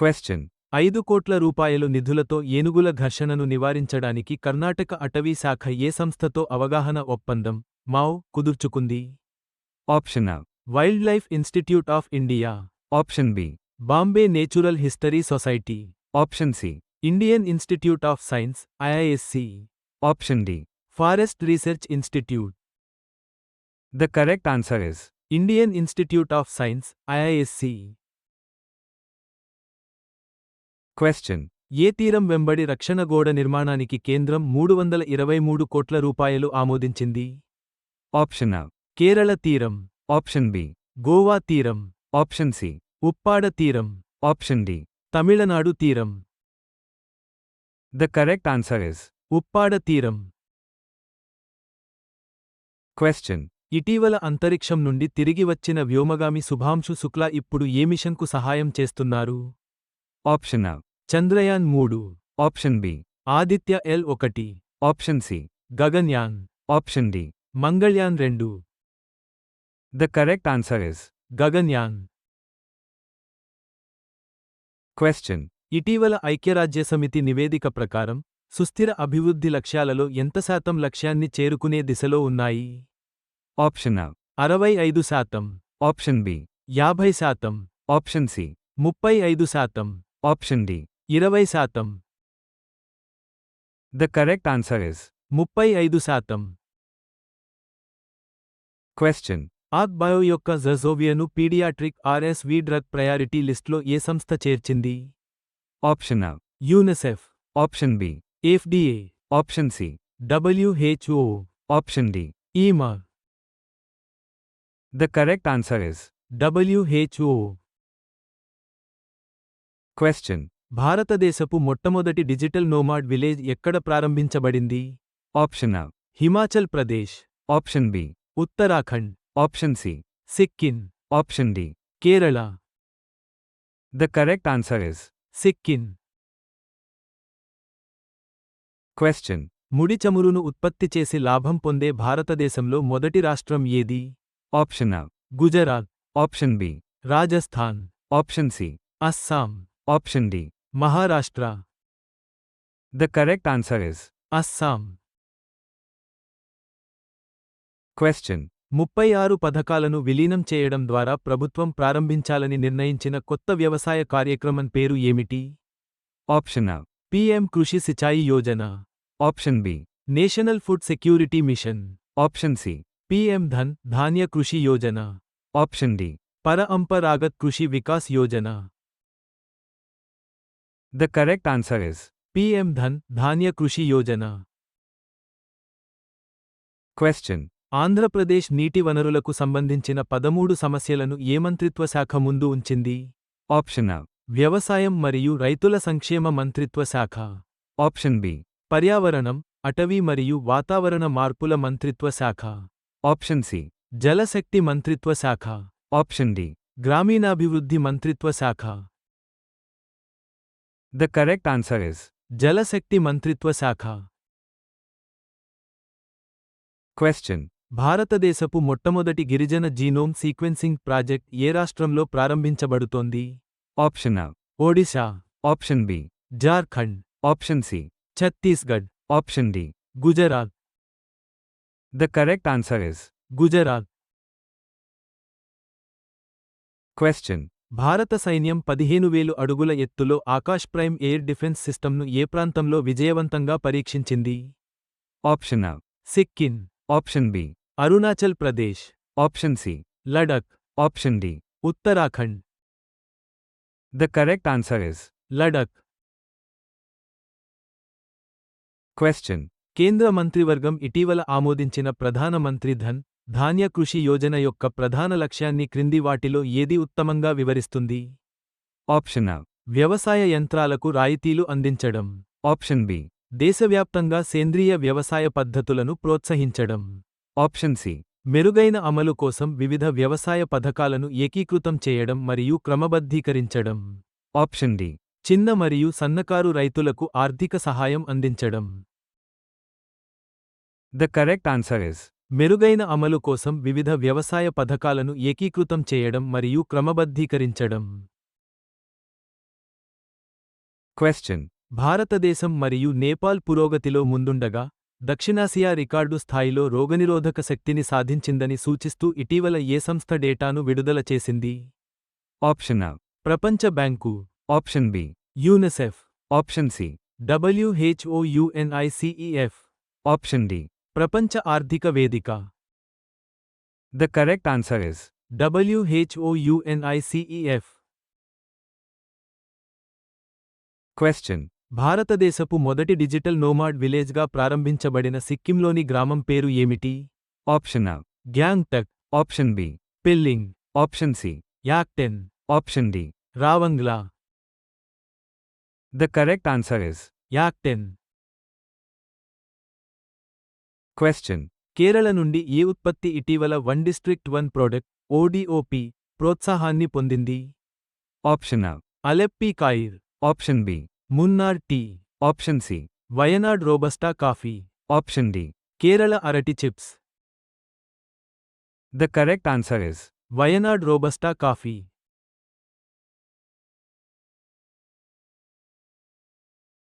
Question. ఐదు కోట్ల రూపాయలు నిధులతో ఏనుగుల ఘర్షణను నివారించడానికి కర్ణాటక అటవీ శాఖ ఏ సంస్థతో అవగాహన ఒప్పందం మావ్ కుదుర్చుకుంది Option A. Wild life institute of India Option B. Bombay natural history society Option C. Indian institute of science IISc Option D. Forest research institute The correct answer is Indian institute of science IISc Question. ఏ తీరం వెంబడి రక్షణ గోడ నిర్మాణానికి కేంద్రం మూడు వందల ఇరవై మూడు కోట్ల రూపాయలు ఆమోదించింది Option A. కేరళ తీరం Option B. గోవా తీరం Option C. ఉప్పాడ తీరం Option D. తమిళనాడు తీరం The correct answer is Uppada తీరం Question. ఇటీవల అంతరిక్షం నుండి తిరిగి వచ్చిన వ్యోమగామి శుభాంశు శుక్లా ఇప్పుడు ఏ మిషన్కు సహాయం చేస్తున్నారు Option A. చంద్రయాన్ మూడు ఆప్షన్ బి. ఆదిత్య ఎల్ ఒకటి option C. Gaganyaan option D. Mangalyaan రెండు. The correct answer is Gaganyaan question ఇటీవల ఐక్యరాజ్యసమితి నివేదిక ప్రకారం సుస్థిర అభివృద్ధి లక్ష్యాలలో ఎంత శాతం లక్ష్యాన్ని చేరుకునే దిశలో ఉన్నాయి? ఆప్షన్ అ. అరవై ఐదు శాతం. Option B. యాభై శాతం. Option C. ముప్పై ఐదు శాతం. Option D. ఇరవై శాతం. ద కరెక్ట్ ఆన్సర్ ఇస్ ముప్పై ఐదు శాతం. క్వశ్చన్ ఆక్ బయో యొక్క జజోవియను pediatric RS V drug priority లిస్ట్లో ఏ సంస్థ చేర్చింది? Option UNICEF. Option B FDA. Option C WHO. Option D EMA. The correct answer is WHO. Question భారతదేశపు మొట్టమొదటి డిజిటల్ నోమాడ్ విలేజ్ ఎక్కడ ప్రారంభించబడింది Option A. Himachal Pradesh Option B. Uttarakhand Option C. Sikkim Option D. Kerala The correct answer is Sikkim Question. ముడి చమురును ఉత్పత్తి చేసి లాభం పొందే భారతదేశంలో మొదటి రాష్ట్రం ఏది Option A. Gujarat Option B. Rajasthan Option C. Assam Option D. Maharashtra The correct answer is Assam Question. ముప్పై ఆరు పథకాలను విలీనం చేయడం ద్వారా ప్రభుత్వం ప్రారంభించాలని నిర్ణయించిన కొత్త వ్యవసాయ కార్యక్రమం పేరు ఏమిటి A. PM Krishi సిచాయి Yojana Option B. National food security mission Option C. PM Dhan Dhaanya Krishi Yojana Option D. Paramparagat Krishi Vikas Yojana The correct answer is PM Dhan Dhaanya Krishi Yojana Question. Andhra Pradesh నీటి వనరులకు సంబంధించిన పదమూడు సమస్యలను ఏ మంత్రిత్వ శాఖ ముందు ఉంచింది Option A. వ్యవసాయం మరియు రైతుల సంక్షేమ మంత్రిత్వ శాఖ Option B. పర్యావరణం అటవీ మరియు వాతావరణ మార్పుల మంత్రిత్వ శాఖ Option C. జలశక్తి మంత్రిత్వ శాఖ Option D. గ్రామీణాభివృద్ధి మంత్రిత్వ శాఖ The correct answer is జలశక్తి మంత్రిత్వ శాఖ Question. భారతదేశపు మొట్టమొదటి గిరిజన జీనోమ్ సీక్వెన్సింగ్ ప్రాజెక్ట్ ఏ రాష్ట్రంలో ప్రారంభించబడుతోంది Option A. Odisha Option B. Jharkhand Option C. Chhattisgarh Option D. Gujarat The correct answer is Gujarat Question. భారత సైన్యం పదిహేను వేలు అడుగుల ఎత్తులో ఆకాశ్ ప్రైమ్ ఎయిర్ డిఫెన్స్ సిస్టమ్ను ఏ ప్రాంతంలో విజయవంతంగా పరీక్షించింది Option A. Sikkim Option B. Arunachal Pradesh Option C. Ladakh Option D. Uttarakhand The correct answer is Ladakh Question. కేంద్ర మంత్రివర్గం ఇటీవల ఆమోదించిన ప్రధాన మంత్రి ధన్ ధాన్య కృషి యోజన యొక్క ప్రధాన లక్ష్యాన్ని క్రింది వాటిలో ఏది ఉత్తమంగా వివరిస్తుంది Option A. వ్యవసాయ యంత్రాలకు రాయితీలు అందించడం Option B. దేశవ్యాప్తంగా సేంద్రియ వ్యవసాయ పద్ధతులను ప్రోత్సహించడం Option C. మెరుగైన అమలు కోసం వివిధ వ్యవసాయ పథకాలను ఏకీకృతం చేయడం మరియు క్రమబద్ధీకరించడం Option D. చిన్న మరియు సన్నకారు రైతులకు ఆర్థిక సహాయం అందించడం The correct answer is మెరుగైన అమలు కోసం వివిధ వ్యవసాయ పథకాలను ఏకీకృతం చేయడం మరియు క్రమబద్ధీకరించడం Question. భారతదేశం మరియు నేపాల్ పురోగతిలో ముందుండగా దక్షిణాసియా రికార్డు స్థాయిలో రోగనిరోధక శక్తిని సాధించిందని సూచిస్తూ ఇటీవల ఏ సంస్థ డేటాను విడుదల చేసింది Option A. ప్రపంచ bank Option B. UNICEF Option C. WHO UNICEF Option D. ప్రపంచ ఆర్థిక వేదిక The correct answer is WHO UNICEF Question. భారతదేశపు మొదటి డిజిటల్ నోమాడ్ విలేజ్గా ప్రారంభించబడిన సిక్కింలోని గ్రామం పేరు ఏమిటి Option A. Gangtok Option B. Pelling Option C. Yakten Option D. Ravangla The correct answer is Yakten Question. Kerala నుండి ఏ ఉత్పత్తి ఇటీవల one district one product ODOP ప్రోత్సాహాన్ని పొందింది Option A. Alleppey coir Option B. Munnar tea Option C. Wayanad robusta coffee Option D. Kerala అరటి chips The correct answer is Wayanad robusta coffee